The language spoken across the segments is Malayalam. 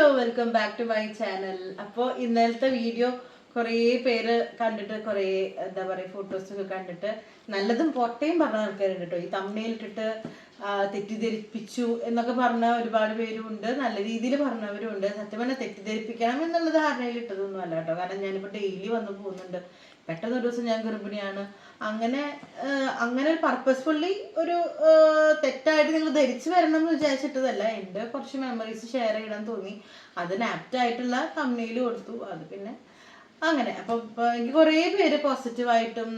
Hello welcome back to my channel അപ്പോൾ ഇന്നലത്തെ വീഡിയോ കുറേ പേര് കണ്ടിട്ട് കുറേ എന്താ പറയുക ഫോട്ടോസൊക്കെ കണ്ടിട്ട് നല്ലതും പൊട്ടയും പറഞ്ഞ ആൾക്കാരുണ്ട് കേട്ടോ. ഈ തമ്മയിലിട്ടിട്ട് തെറ്റിദ്ധരിപ്പിച്ചു എന്നൊക്കെ പറഞ്ഞ ഒരുപാട് പേരുണ്ട്. നല്ല രീതിയിൽ പറഞ്ഞവരുണ്ട്. സത്യം പറഞ്ഞാൽ തെറ്റിദ്ധരിപ്പിക്കണം എന്നുള്ള ധാരണയിൽ ഇട്ടതൊന്നും അല്ല കേട്ടോ. കാരണം ഞാനിപ്പോൾ ഡെയിലി വന്ന് പോകുന്നുണ്ട്. പെട്ടെന്ന് ഒരു ദിവസം ഞാൻ ഗർഭിണിയാണ് അങ്ങനെ അങ്ങനെ ഒരു പർപ്പസ്ഫുള്ളി ഒരു തെറ്റായിട്ട് നിങ്ങൾ ധരിച്ചു വരണം എന്ന് വിചാരിച്ചിട്ടതല്ല. എന്റെ കുറച്ച് മെമ്മറീസ് ഷെയർ ചെയ്യണം തോന്നി. അതിന് ആപ്റ്റായിട്ടുള്ള കമ്പനിയിൽ കൊടുത്തു. അത് പിന്നെ അങ്ങനെ. അപ്പൊ ഇപ്പൊ എനിക്ക് കുറേ പേര് പോസിറ്റീവായിട്ടും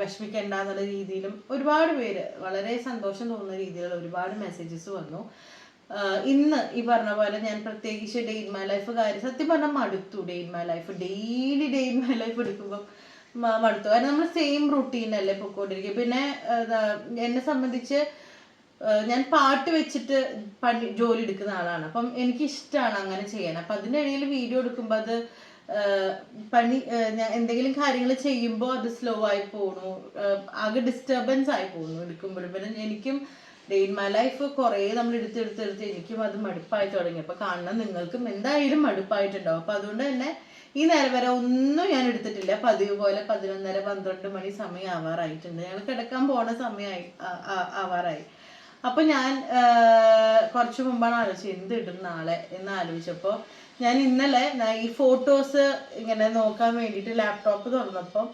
വിഷമിക്കേണ്ട എന്നുള്ള രീതിയിലും ഒരുപാട് പേര് വളരെ സന്തോഷം തോന്നുന്ന രീതിയിലുള്ള ഒരുപാട് മെസ്സേജസ് വന്നു. ഇന്ന് ഈ പറഞ്ഞ പോലെ ഞാൻ പ്രത്യേകിച്ച് ഡേ ഇൻ മൈ ലൈഫ് കാര്യം സത്യം പറഞ്ഞാൽ മടുത്തു day in my life daily day in my life എടുക്കുമ്പോൾ മടുത്തു. കാരണം നമ്മൾ സെയിം റൂട്ടീനല്ലേ പൊക്കോണ്ടിരിക്കുക പിന്നെ എന്നെ സംബന്ധിച്ച് ഞാൻ പാട്ട് വെച്ചിട്ട് പണി ജോലി എടുക്കുന്ന ആളാണ്. അപ്പം എനിക്ക് ഇഷ്ടമാണ് അങ്ങനെ ചെയ്യാൻ അപ്പം അതിനിടയിൽ വീഡിയോ എടുക്കുമ്പോൾ അത് പണി എന്തെങ്കിലും കാര്യങ്ങൾ ചെയ്യുമ്പോൾ അത് സ്ലോ ആയി പോണു. ആകെ ഡിസ്റ്റർബൻസ് ആയി പോകുന്നു എടുക്കുമ്പോഴും. പിന്നെ എനിക്കും ഡേ ഇൻ മൈ ലൈഫ് കുറേ നമ്മൾ എടുത്തെടുത്തെടുത്ത് എനിക്കും അത് മടുപ്പായി തുടങ്ങി. അപ്പോൾ കാണണം നിങ്ങൾക്കും എന്തായാലും മടുപ്പായിട്ടുണ്ടാവും അപ്പോൾ അതുകൊണ്ട് തന്നെ ഈ നേരം വരെ ഒന്നും ഞാൻ എടുത്തിട്ടില്ല. പതിവ് പോലെ പതിനൊന്നര പന്ത്രണ്ട് മണി സമയം ആവാറായിട്ടുണ്ട്. ഞങ്ങൾ കിടക്കാൻ പോണ സമയമായി ആവാറായി. അപ്പൊ ഞാൻ കുറച്ച് മുമ്പാണ് ആലോചിച്ചത്. എന്ത് ഇടും നാളെ എന്ന് ആലോചിച്ചപ്പോൾ ഞാൻ ഇന്നലെ ഈ ഫോട്ടോസ് ഇങ്ങനെ നോക്കാൻ വേണ്ടിയിട്ട് ലാപ്ടോപ്പ് തുറന്നപ്പോൾ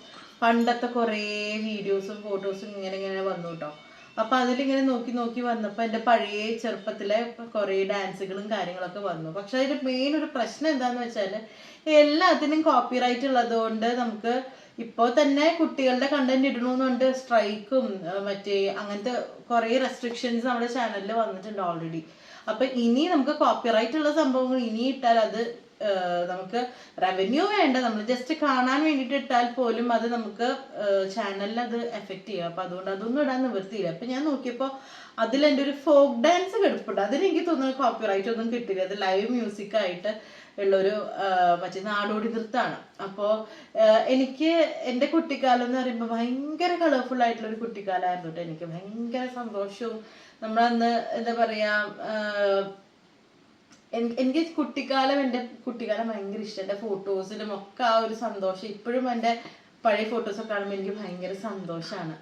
പണ്ടത്തെ കുറേ വീഡിയോസും ഫോട്ടോസും ഇങ്ങനെ ഇങ്ങനെ വന്നു കേട്ടോ അപ്പൊ അതിലിങ്ങനെ നോക്കി നോക്കി വന്നപ്പോൾ എന്റെ പഴയ ചെറുപ്പത്തിലെ കുറേ ഡാൻസുകളും കാര്യങ്ങളൊക്കെ വന്നു. പക്ഷെ അതിന്റെ മെയിൻ ഒരു പ്രശ്നം എന്താന്ന് വെച്ചാൽ എല്ലാത്തിനും കോപ്പിറൈറ്റ് ഉള്ളതുകൊണ്ട് നമുക്ക് ഇപ്പോൾ തന്നെ കുട്ടികളുടെ കണ്ടന്റ് ഇടണമെന്നുണ്ട് സ്ട്രൈക്കും മറ്റേ അങ്ങനത്തെ കുറേ റെസ്ട്രിക്ഷൻസ് നമ്മുടെ ചാനലിൽ വന്നിട്ടുണ്ട് ഓൾറെഡി അപ്പൊ ഇനി നമുക്ക് കോപ്പിറൈറ്റ് ഉള്ള സംഭവങ്ങൾ ഇനി ഇട്ടാൽ അത് നമുക്ക് റവന്യൂ വേണ്ട. നമ്മൾ ജസ്റ്റ് കാണാൻ വേണ്ടിയിട്ട് ഇട്ടാൽ പോലും അത് നമുക്ക് ചാനലിൽ അത് എഫക്റ്റ് ചെയ്യും. അപ്പൊ അതുകൊണ്ട് അതൊന്നും ഇടാൻ നിവൃത്തിയില്ല. അപ്പൊ ഞാൻ നോക്കിയപ്പോൾ അതിൽ എന്റെ ഒരു ഫോക്ക് ഡാൻസ് കിടപ്പുണ്ട്. എനിക്ക് തോന്നുന്നു കോപ്പിറൈറ്റ് ഒന്നും കിട്ടില്ല അത് ലൈവ് മ്യൂസിക് ആയിട്ട് ഉള്ളൊരു മറ്റേ നാടോടി നൃത്തമാണ്. അപ്പോൾ എനിക്ക് എന്റെ കുട്ടിക്കാലം എന്ന് പറയുമ്പോൾ ഭയങ്കര കളർഫുൾ ആയിട്ടുള്ള ഒരു കുട്ടിക്കാലമായിരുന്നു കേട്ടോ എനിക്ക്. ഭയങ്കര സന്തോഷവും. നമ്മളന്ന് എന്താ പറയാ എനിക്ക് കുട്ടിക്കാലം എന്റെ കുട്ടിക്കാലം ഭയങ്കര ഇഷ്ടം. എന്റെ ഫോട്ടോസിലും ഒക്കെ ആ ഒരു സന്തോഷം. ഇപ്പോഴും എന്റെ പഴയ ഫോട്ടോസൊക്കെ കാണുമ്പോൾ എനിക്ക് ഭയങ്കര സന്തോഷമാണ്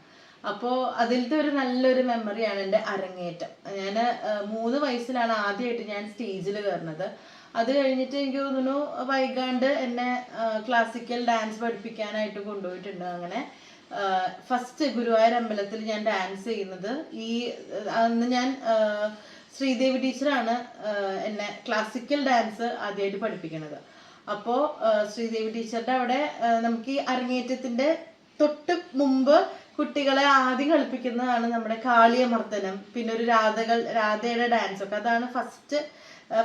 അപ്പോൾ അതിലത്തെ ഒരു നല്ലൊരു മെമ്മറിയാണ് എന്റെ അരങ്ങേറ്റം. ഞാൻ മൂന്ന് വയസ്സിലാണ് ആദ്യമായിട്ട് ഞാൻ സ്റ്റേജിൽ കയറുന്നത് അത് കഴിഞ്ഞിട്ട് എനിക്ക് തോന്നുന്നു വൈകാണ്ട് എന്നെ ക്ലാസിക്കൽ ഡാൻസ് പഠിപ്പിക്കാനായിട്ട് കൊണ്ടുപോയിട്ടുണ്ട് അങ്ങനെ. ഫസ്റ്റ് ഗുരുവായൂർ അമ്പലത്തിൽ ഞാൻ ഡാൻസ് ചെയ്യുന്നത്. ഈ അന്ന് ഞാൻ ശ്രീദേവി ടീച്ചറാണ് എന്നെ ക്ലാസിക്കൽ ഡാൻസ് ആദ്യമായിട്ട് പഠിപ്പിക്കുന്നത്. അപ്പോൾ ശ്രീദേവി ടീച്ചറുടെ അവിടെ നമുക്ക് ഈ അരങ്ങേറ്റത്തിന്റെ തൊട്ട് മുമ്പ് കുട്ടികളെ ആദ്യം കളിപ്പിക്കുന്നതാണ് നമ്മുടെ കാളിയമർദ്ദനം. പിന്നെ ഒരു രാധകൾ രാധയുടെ ഡാൻസ് ഒക്കെ. അതാണ് ഫസ്റ്റ്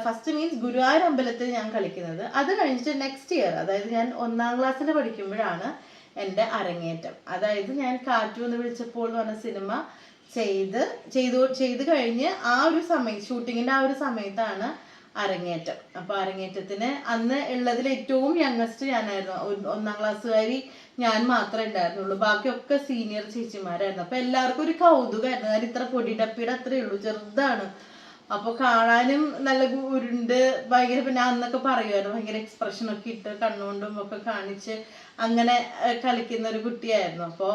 ഫസ്റ്റ് മീൻസ് ഗുരുവായൂർ അമ്പലത്തിൽ ഞാൻ കളിക്കുന്നത്. അത് കഴിഞ്ഞിട്ട് നെക്സ്റ്റ് ഇയർ അതായത് ഞാൻ ഒന്നാം ക്ലാസ്സിൽ പഠിക്കുമ്പോഴാണ് എന്റെ അരങ്ങേറ്റം. അതായത് ഞാൻ കാറ്റു എന്ന് വിളിച്ചപ്പോൾ എന്ന് പറഞ്ഞ സിനിമ ചെയ്ത് ചെയ്തു ചെയ്ത് കഴിഞ്ഞ് ആ ഒരു സമയം ഷൂട്ടിങ്ങിന്റെ ആ ഒരു സമയത്താണ് അരങ്ങേറ്റം. അപ്പോൾ അരങ്ങേറ്റത്തിന് അന്ന് ഉള്ളതിൽ ഏറ്റവും യങ്ങസ്റ്റ് ഞാനായിരുന്നു. ഒന്നാം ക്ലാസ്സുകാരി ഞാൻ മാത്രമേ ഉണ്ടായിരുന്നുള്ളൂ. ബാക്കിയൊക്കെ സീനിയർ ചേച്ചിമാരായിരുന്നു. അപ്പോൾ എല്ലാവർക്കും ഒരു കൗതുകമായിരുന്നു. കാരണം ഇത്ര പൊടി ഡപ്പിയുടെ അത്രയേ ഉള്ളൂ. ചെറുതാണ് അപ്പൊ കാണാനും നല്ല ഉരുണ്ട്. ഭയങ്കര പിന്നെ അന്നൊക്കെ പറയുമായിരുന്നു. ഭയങ്കര എക്സ്പ്രഷൻ ഒക്കെ ഇട്ട് കണ്ണുകൊണ്ടും ഒക്കെ കാണിച്ച് അങ്ങനെ കളിക്കുന്ന ഒരു കുട്ടിയായിരുന്നു. അപ്പോൾ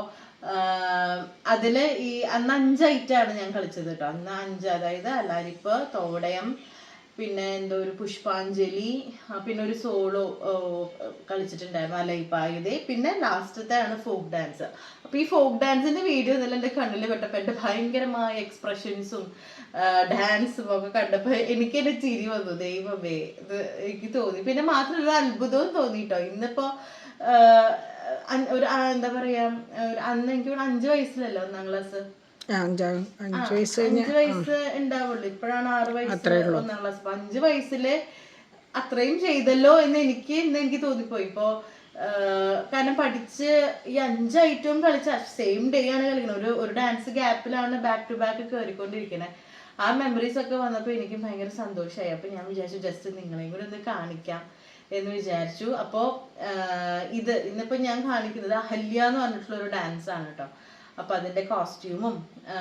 അതിൽ ഈ അന്ന് അഞ്ച് ഐറ്റാണ് ഞാൻ കളിച്ചത് കേട്ടോ. അന്ന് അഞ്ച് അതായത് അലാരിപ്പ് തോടയം പിന്നെ എന്തോ ഒരു പുഷ്പാഞ്ജലി പിന്നെ ഒരു സോളോ കളിച്ചിട്ടുണ്ടായിരുന്നു അലയിപ്പായുതേ പിന്നെ ലാസ്റ്റത്തെ ആണ് ഫോക്ക് ഡാൻസ് അപ്പൊ ഈ ഫോക്ക് ഡാൻസിന്റെ വീഡിയോ ഇന്നലെ എന്റെ കണ്ണിൽ പെട്ടപ്പോൾ എന്റെ ഭയങ്കരമായ എക്സ്പ്രഷൻസും ഡാൻസും ഒക്കെ കണ്ടപ്പോൾ എനിക്ക് എന്നെ ചിരി വന്നു. ദൈവമേ ഇത് എനിക്ക് തോന്നി. പിന്നെ മാത്രമല്ല അത്ഭുതവും തോന്നിട്ടോ. ഇന്നിപ്പോ ഒരു എന്താ പറയാ ഒരു അന്ന് എനിക്ക് അഞ്ച് വയസ്സിലല്ലോ ഒന്നാം ക്ലാസ് അഞ്ചാം അഞ്ച് വയസ്സ് അഞ്ച് വയസ്സ് ഉണ്ടാവുള്ളൂ. ഇപ്പോഴാണ് ആറ് വയസ്സ് ഒന്നാം ക്ലാസ് അപ്പൊ അഞ്ച് വയസ്സിൽ അത്രയും ചെയ്തല്ലോ എന്ന് എനിക്ക് ഇന്ന് എനിക്ക് തോന്നിപ്പോയി. ഇപ്പോ കാരണം പഠിച്ച് ഈ അഞ്ച് ഐറ്റവും കളിച്ച സെയിം ഡേ ആണ് കളിക്കുന്നത് ഒരു ഒരു ഡാൻസ് ഗ്യാപ്പിലാണ് ബാക്ക് ടു ബാക്ക് കയറിക്കൊണ്ടിരിക്കുന്നത് ആ മെമ്മറീസ് ഒക്കെ വന്നപ്പോൾ എനിക്ക് ഭയങ്കര സന്തോഷമായി അപ്പൊ ഞാൻ വിചാരിച്ചു ജസ്റ്റ് നിങ്ങളെയും കൂടെ ഒന്ന് കാണിക്കാം എന്ന് വിചാരിച്ചു. അപ്പോൾ ഇത് ഇന്നിപ്പോ ഞാൻ കാണിക്കുന്നത് അഹല്യ എന്ന് പറഞ്ഞിട്ടുള്ള ഒരു ഡാൻസ് ആണ് കേട്ടോ അപ്പൊ അതിന്റെ കോസ്റ്റ്യൂമും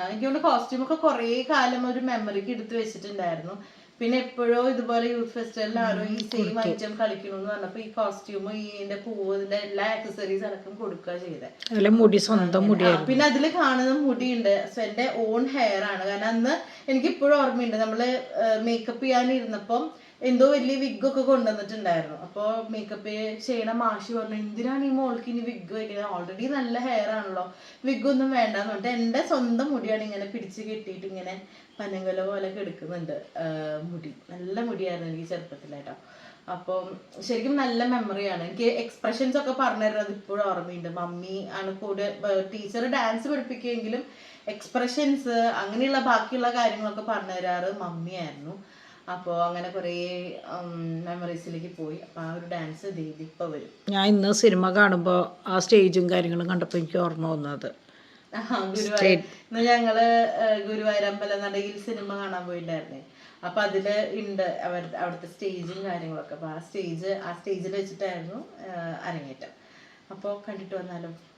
എനിക്ക് തോന്നുന്നു കോസ്റ്റ്യൂമൊക്കെ കുറേ കാലം ഒരു മെമ്മറിക്ക് എടുത്ത് വെച്ചിട്ടുണ്ടായിരുന്നു. പിന്നെ എപ്പോഴോ ഇതുപോലെ യൂത്ത് ഫെസ്റ്റിവലിൽ ആരോ ഈ സെയിം ഐറ്റം കളിക്കണമെന്ന് പറഞ്ഞപ്പോ ഈ കോസ്റ്റ്യൂം ഈ ഇതിന്റെ പൂവ് ഇതിന്റെ എല്ലാ ആക്സസറീസ് അടക്കം കൊടുക്കുക ചെയ്തത് മുടി സ്വന്തം മുടി പിന്നെ അതിൽ കാണുന്ന മുടിയുണ്ട്. എന്റെ ഓൺ ഹെയർ ആണ്. കാരണം അന്ന് എനിക്ക് ഇപ്പോഴും ഓർമ്മയുണ്ട്. നമ്മൾ മേക്കപ്പ് ചെയ്യാനിരുന്നപ്പം എന്തോ വലിയ വിഗ് ഒക്കെ കൊണ്ടുവന്നിട്ടുണ്ടായിരുന്നു. അപ്പോൾ മേക്കപ്പ് ചെയ്യണ മാഷി പറഞ്ഞു എന്തിനാണ് ഈ മോൾക്ക് ഇനി വിഗ് വയ്ക്കുന്നത് ഓൾറെഡി നല്ല ഹെയർ ആണല്ലോ. വിഗ് ഒന്നും വേണ്ടെന്ന് പറഞ്ഞിട്ട് എന്റെ സ്വന്തം മുടിയാണ് ഇങ്ങനെ പിടിച്ച് കെട്ടിയിട്ട് ഇങ്ങനെ പനങ്കല പോലെ കെടുക്കുന്നുണ്ട്. മുടി. നല്ല മുടിയായിരുന്നു എനിക്ക് ചെറുപ്പത്തിലായിട്ടോ അപ്പം ശരിക്കും നല്ല മെമ്മറിയാണ് എനിക്ക് എക്സ്പ്രഷൻസ് ഒക്കെ പറഞ്ഞു തരുന്നത് ഇപ്പോഴും ഓർമ്മയുണ്ട്. മമ്മി ആണ് കൂടെ ടീച്ചർ ഡാൻസ് പഠിപ്പിക്കുമെങ്കിലും എക്സ്പ്രഷൻസ് അങ്ങനെയുള്ള ബാക്കിയുള്ള കാര്യങ്ങളൊക്കെ പറഞ്ഞു തരാറ് മമ്മിയായിരുന്നു. അപ്പോൾ അങ്ങനെ കുറേ മെമ്മറീസിലേക്ക് പോയി. അപ്പോൾ ആ ഒരു ഡാൻസ് ദീപി ഇപ്പോൾ വരും. ഞാൻ ഇന്ന് സിനിമ കാണുമ്പോൾ ആ സ്റ്റേജും കാര്യങ്ങളും കണ്ടപ്പോൾ എനിക്ക് ഓർമ്മ വന്നത്. ഇന്ന് ഞങ്ങൾ അമ്പലം നടയിൽ സിനിമ കാണാൻ പോയിട്ടുണ്ടായിരുന്നേ അപ്പൊ അതിൽ ഉണ്ട് അവർ അവിടുത്തെ സ്റ്റേജും കാര്യങ്ങളൊക്കെ. അപ്പൊ ആ സ്റ്റേജ് ആ സ്റ്റേജിൽ വെച്ചിട്ടായിരുന്നു അരങ്ങേറ്റം. അപ്പോൾ കണ്ടിട്ട് വന്നാലോ ും?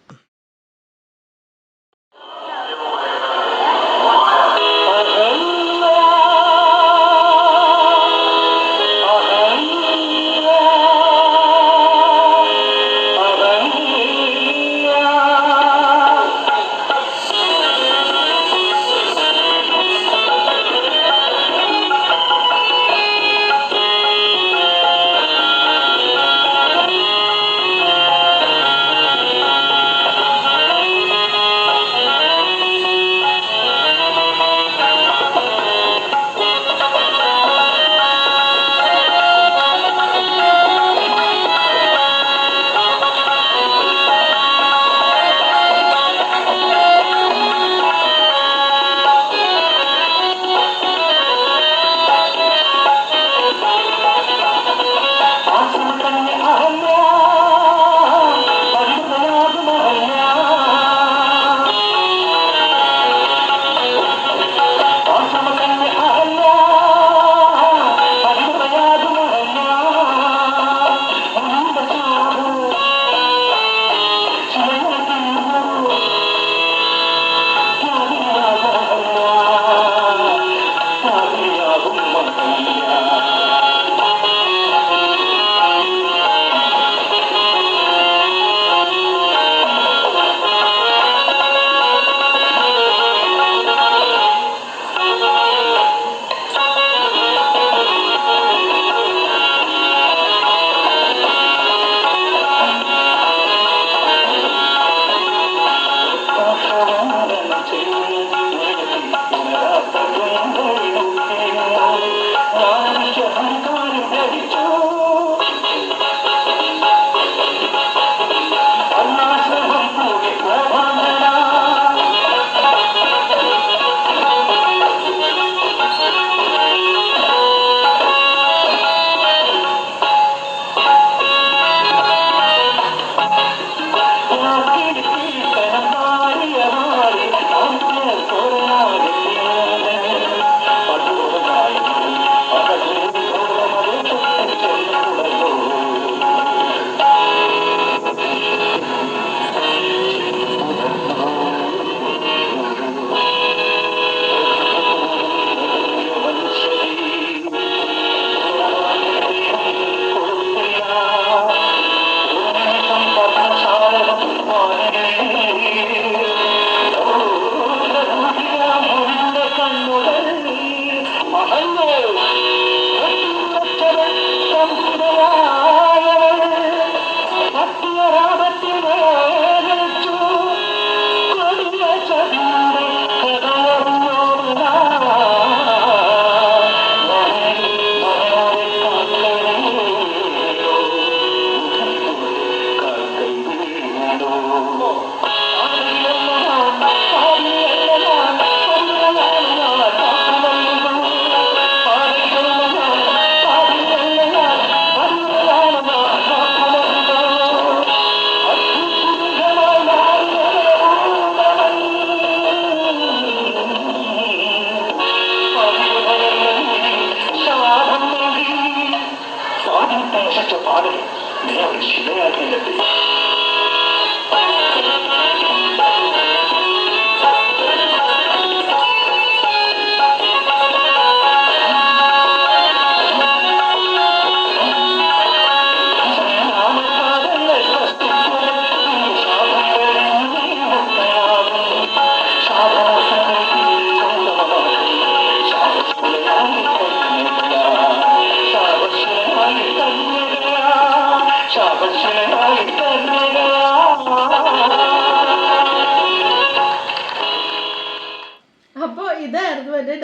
Hallelujah.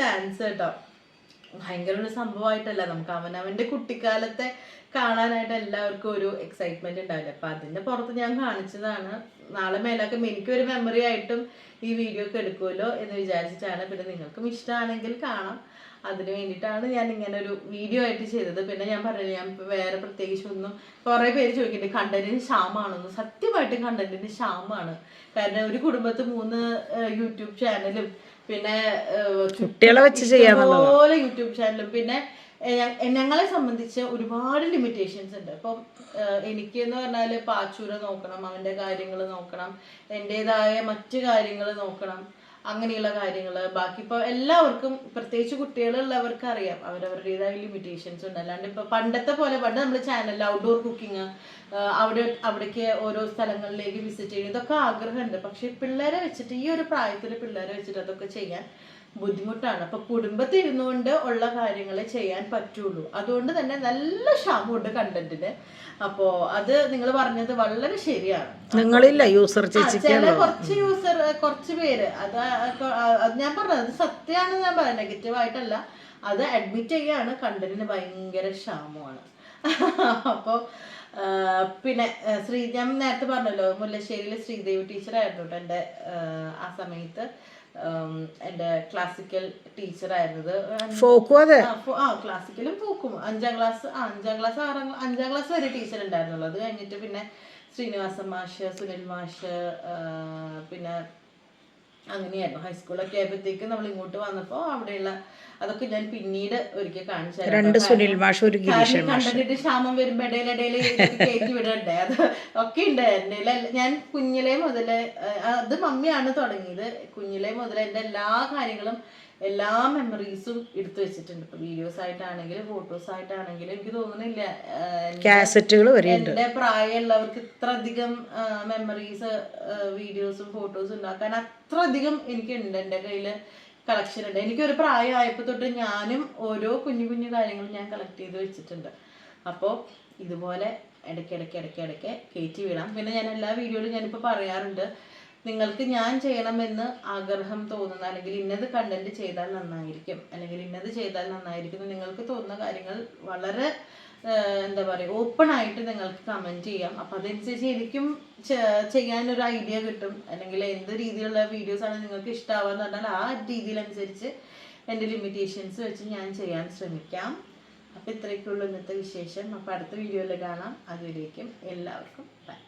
ഡാൻസ് കേട്ടോ. ഭയങ്കര ഒരു സംഭവമായിട്ടല്ല നമുക്ക് അവനവന്റെ കുട്ടിക്കാലത്തെ കാണാനായിട്ട് എല്ലാവർക്കും ഒരു എക്സൈറ്റ്മെന്റ് ഉണ്ടാവില്ല? അപ്പൊ അതിന്റെ പുറത്ത് ഞാൻ കാണിച്ചതാണ്. നാളെ മേലാക്കും എനിക്കൊരു മെമ്മറി ആയിട്ടും ഈ വീഡിയോ ഒക്കെ എടുക്കുമല്ലോ എന്ന് വിചാരിച്ചിട്ടാണ് പിന്നെ നിങ്ങൾക്കും ഇഷ്ടമാണെങ്കിൽ കാണാം. അതിന് വേണ്ടിയിട്ടാണ് ഞാൻ ഇങ്ങനെ ഒരു വീഡിയോ ആയിട്ട് ചെയ്തത്. പിന്നെ ഞാൻ പറഞ്ഞില്ല ഞാൻ വേറെ പ്രത്യേകിച്ച് ഒന്നും കുറേ പേര് ചോദിക്കുന്നുണ്ട് കണ്ടന്റിന് ക്ഷാമാണെന്ന്. സത്യമായിട്ടും കണ്ടന്റിന് ക്ഷാമാണ്. കാരണം ഒരു കുടുംബത്ത് മൂന്ന് യൂട്യൂബ് ചാനലും പിന്നെ കുട്ടികളെ വെച്ച് ചെയ്യാന്നുള്ളതാ. യൂട്യൂബ് ചാനലും. പിന്നെ ഞങ്ങളെ സംബന്ധിച്ച് ഒരുപാട് ലിമിറ്റേഷൻസ് ഉണ്ട്. അപ്പം എനിക്ക് എന്ന് പറഞ്ഞാൽ പാച്ചൂര നോക്കണം അവന്റെ കാര്യങ്ങൾ നോക്കണം എന്റെതായ മറ്റു കാര്യങ്ങൾ നോക്കണം. അങ്ങനെയുള്ള കാര്യങ്ങൾ. ബാക്കി ഇപ്പോൾ എല്ലാവർക്കും പ്രത്യേകിച്ച് കുട്ടികളുള്ളവർക്ക് അറിയാം. അവരവരുടേതായ ലിമിറ്റേഷൻസ് ഉണ്ട്. അല്ലാണ്ട് ഇപ്പോൾ പണ്ടത്തെ പോലെ പണ്ട് നമ്മൾ ചാനലിൽ ഔട്ട്ഡോർ കുക്കിംഗ് അവിടെ അവിടേക്ക് ഓരോ സ്ഥലങ്ങളിലേക്ക് വിസിറ്റ് ചെയ്യുന്നത് ഇതൊക്കെ ആഗ്രഹമുണ്ട്. പക്ഷെ പിള്ളേരെ വെച്ചിട്ട് ഈ ഒരു പ്രായത്തിൽ പിള്ളേരെ വെച്ചിട്ട് അതൊക്കെ ചെയ്യാൻ ബുദ്ധിമുട്ടാണ്. അപ്പൊ കുടുംബത്തിൽ ഇരുന്നുകൊണ്ട് ഉള്ള കാര്യങ്ങൾ ചെയ്യാൻ പറ്റുള്ളൂ. അതുകൊണ്ട് തന്നെ നല്ല ക്ഷാമമുണ്ട് കണ്ടന്റിന്. അപ്പോ അത് നിങ്ങൾ പറഞ്ഞത് വളരെ ശരിയാണ്. നിങ്ങളില്ല യൂസർ ചില കുറച്ച് യൂസർ കുറച്ച് പേര്. അത് ഞാൻ പറഞ്ഞത് അത് സത്യമാണ് ഞാൻ പറയാം. നെഗറ്റീവ് ആയിട്ടല്ല. അത് അഡ്മിറ്റ് ചെയ്യാണ്. കണ്ടന്റിന് ഭയങ്കര ക്ഷാമമാണ്. അപ്പോ പിന്നെ ശ്രീ ഞാൻ നേരത്തെ പറഞ്ഞല്ലോ മുല്ലശ്ശേരിയിലെ ശ്രീദേവി ടീച്ചറായിരുന്നു കേട്ടോ എന്റെ ആ സമയത്ത്. എന്റെ ക്ലാസിക്കൽ ടീച്ചറായിരുന്നത് ആ, ക്ലാസിക്കലും പോക്കും അഞ്ചാം ക്ലാസ് അഞ്ചാം ക്ലാസ് ആറാം അഞ്ചാം ക്ലാസ് വരെ ടീച്ചർ ഉണ്ടായിരുന്നുള്ളൂ. അത് കഴിഞ്ഞിട്ട് പിന്നെ ശ്രീനിവാസൻ മാഷ് സുനിൽ മാഷ് പിന്നെ അങ്ങനെയായിരുന്നു. ഹൈസ്കൂളൊക്കെ ആയപ്പോഴത്തേക്ക് നമ്മൾ ഇങ്ങോട്ട് വന്നപ്പോൾ അവിടെയുള്ള അതൊക്കെ ഞാൻ പിന്നീട് ഒരിക്കൽ കാണിച്ചു കണ്ടിട്ട് രണ്ട് സുനിൽ മാഷ് ഒരു കണ്ടന്റ് ക്ഷാമം വരുമ്പോ ഇടയിലിടയിൽ കയറ്റി വിടണ്ടേ? അത് ഒക്കെ ഉണ്ട്. എന്റെ ഞാൻ കുഞ്ഞിലെ മുതലേ അത് മമ്മിയാണ് തുടങ്ങിയത്. കുഞ്ഞിലെ മുതലേ എന്റെ എല്ലാ കാര്യങ്ങളും എല്ലാ മെമ്മറീസും എടുത്തു വെച്ചിട്ടുണ്ട്. ഇപ്പൊ വീഡിയോസ് ആയിട്ടാണെങ്കിലും ഫോട്ടോസ് ആയിട്ടാണെങ്കിലും എനിക്ക് തോന്നുന്നില്ല കാസറ്റുകൾ എന്റെ പ്രായമുള്ളവർക്ക് ഇത്ര അധികം മെമ്മറീസ് വീഡിയോസും ഫോട്ടോസും ഉണ്ടാക്കാൻ അത്ര അധികം എനിക്കുണ്ട്. എന്റെ കയ്യിൽ കളക്ഷൻ ഉണ്ട്. എനിക്കൊരു പ്രായമായപ്പോൾ തൊട്ട് ഞാനും ഓരോ കുഞ്ഞു കുഞ്ഞു കാര്യങ്ങളും ഞാൻ കളക്ട് ചെയ്ത് വെച്ചിട്ടുണ്ട്. അപ്പോൾ ഇതുപോലെ ഇടയ്ക്ക് ഇടയ്ക്ക് ഇടയ്ക്ക് ഇടയ്ക്ക് കയറ്റി വിടാം. പിന്നെ ഞാൻ എല്ലാ വീഡിയോയിലും ഞാനിപ്പോൾ പറയാറുണ്ട്. നിങ്ങൾക്ക് ഞാൻ ചെയ്യണമെന്ന് ആഗ്രഹം തോന്നുന്ന അല്ലെങ്കിൽ ഇന്നത് കണ്ടന്റ് ചെയ്താൽ നന്നായിരിക്കും. അല്ലെങ്കിൽ ഇന്നത് ചെയ്താൽ നന്നായിരിക്കും നിങ്ങൾക്ക് തോന്നുന്ന കാര്യങ്ങൾ വളരെ എന്താ പറയുക ഓപ്പൺ ആയിട്ട് നിങ്ങൾക്ക് കമന്റ് ചെയ്യാം. അപ്പം അതനുസരിച്ച് എനിക്കും ചെയ്യാൻ ഒരു ഐഡിയ കിട്ടും. അല്ലെങ്കിൽ എന്ത് രീതിയിലുള്ള വീഡിയോസ് ആണ് നിങ്ങൾക്ക് ഇഷ്ടമാവുക പറഞ്ഞാൽ ആ രീതിയിലനുസരിച്ച് എന്റെ ലിമിറ്റേഷൻസ് വെച്ച് ഞാൻ ചെയ്യാൻ ശ്രമിക്കാം. അപ്പം ഇത്രയൊക്കെയുള്ളൂ ഇന്നത്തെ വിശേഷം. അപ്പം അടുത്ത വീഡിയോയിൽ കാണാം. അതുവരേക്കും എല്ലാവർക്കും ബൈ